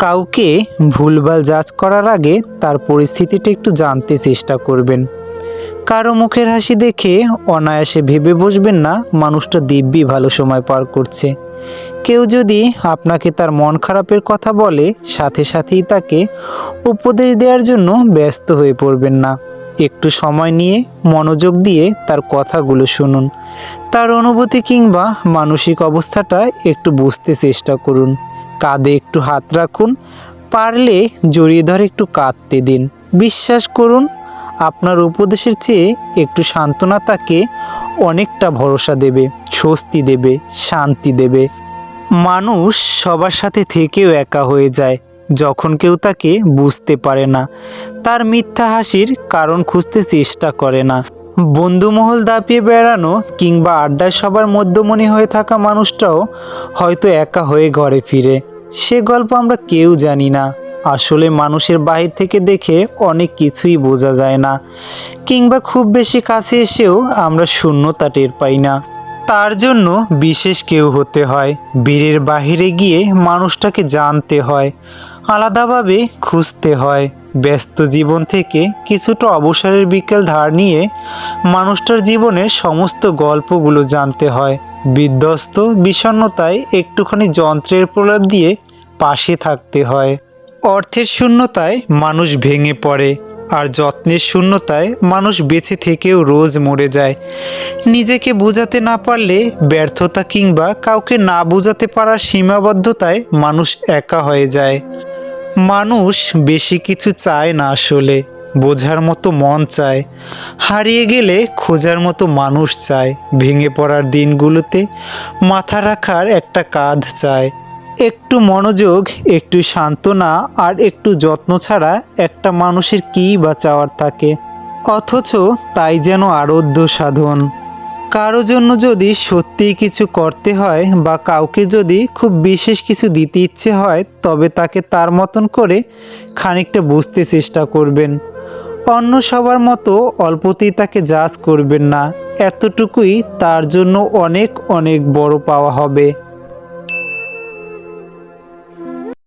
কাউকে ভুলভাল জাজ করার আগে তার পরিস্থিতিটা একটু জানতে চেষ্টা করবেন। কারও মুখের হাসি দেখে অনায়াসে ভেবে বসবেন না, মানুষটা দিব্যি ভালো সময় পার করছে। কেউ যদি আপনাকে তার মন খারাপের কথা বলে, সাথে সাথেই তাকে উপদেশ দেওয়ার জন্য ব্যস্ত হয়ে পড়বেন না। একটু সময় নিয়ে মনোযোগ দিয়ে তার কথাগুলো শুনুন। তার অনুভূতি কিংবা মানসিক অবস্থাটা একটু বুঝতে চেষ্টা করুন। কাঁধে একটু হাত রাখুন, পারলে জড়িয়ে ধরে একটু কাঁদতে দিন। বিশ্বাস করুন, আপনার উপদেশের চেয়ে একটু সান্ত্বনা তাকে অনেকটা ভরসা দেবে, স্বস্তি দেবে, শান্তি দেবে। মানুষ সবার সাথে থেকেও একা হয়ে যায়, যখন কেউ তাকে বুঝতে পারে না। তার মিথ্যা হাসির কারণ খুঁজতে চেষ্টা করে না। বন্ধুমহল দাপিয়ে বেড়ানো কিংবা আড্ডায় সবার মধ্যমণি হয়ে থাকা মানুষটাও হয়তো একা হয়ে ঘরে ফিরে। সে গল্প আমরা কেউ জানি না। আসলে মানুষের বাহির থেকে দেখে অনেক কিছুই বোঝা যায় না। কিংবা খুব বেশি কাছে এসেও আমরা শূন্যতা টের পাই না। তার জন্য বিশেষ কেউ হতে হয়। বীরের বাহিরে গিয়ে মানুষটাকে জানতে হয়। আলাদাভাবে খুঁজতে হয়। ব্যস্ত জীবন থেকে কিছুটা অবসরের বিকেল ধার নিয়ে মানুষটার জীবনের সমস্ত গল্পগুলো জানতে হয়। বিধ্বস্ত বিষণ্ণতায় একটুখানি যন্ত্রের প্রলাপ দিয়ে পাশে থাকতে হয়। অর্থের শূন্যতায় মানুষ ভেঙে পড়ে আর যত্নের শূন্যতায় মানুষ বেঁচে থেকেও রোজ মরে যায়। নিজেকে বোঝাতে না পারলে ব্যর্থতা কিংবা কাউকে না বোঝাতে পারার সীমাবদ্ধতায় মানুষ একা হয়ে যায়। মানুষ বেশি কিছু চায় না আসলে, বোঝার মতো মন চায়। হারিয়ে গেলে খোঁজার মতো মানুষ চায়। ভেঙে পড়ার দিনগুলোতে মাথা রাখার একটা কাঁধ চায়। একটু মনোযোগ, একটু সান্ত্বনা আর একটু যত্ন ছাড়া একটা মানুষের কী বা চাওয়ার থাকে। অথচ তাই যেন আরাধ্য সাধন। কারও জন্য যদি সত্যিই কিছু করতে হয় বা কাউকে যদি খুব বিশেষ কিছু দিতে ইচ্ছে হয়, তবে তাকে তার মতন করে খানিকটা বুঝতে চেষ্টা করবেন। অন্য সবার মতো অল্পতেই তাকে জাজ করবেন না। এতটুকুই তার জন্য অনেক অনেক বড় পাওয়া হবে।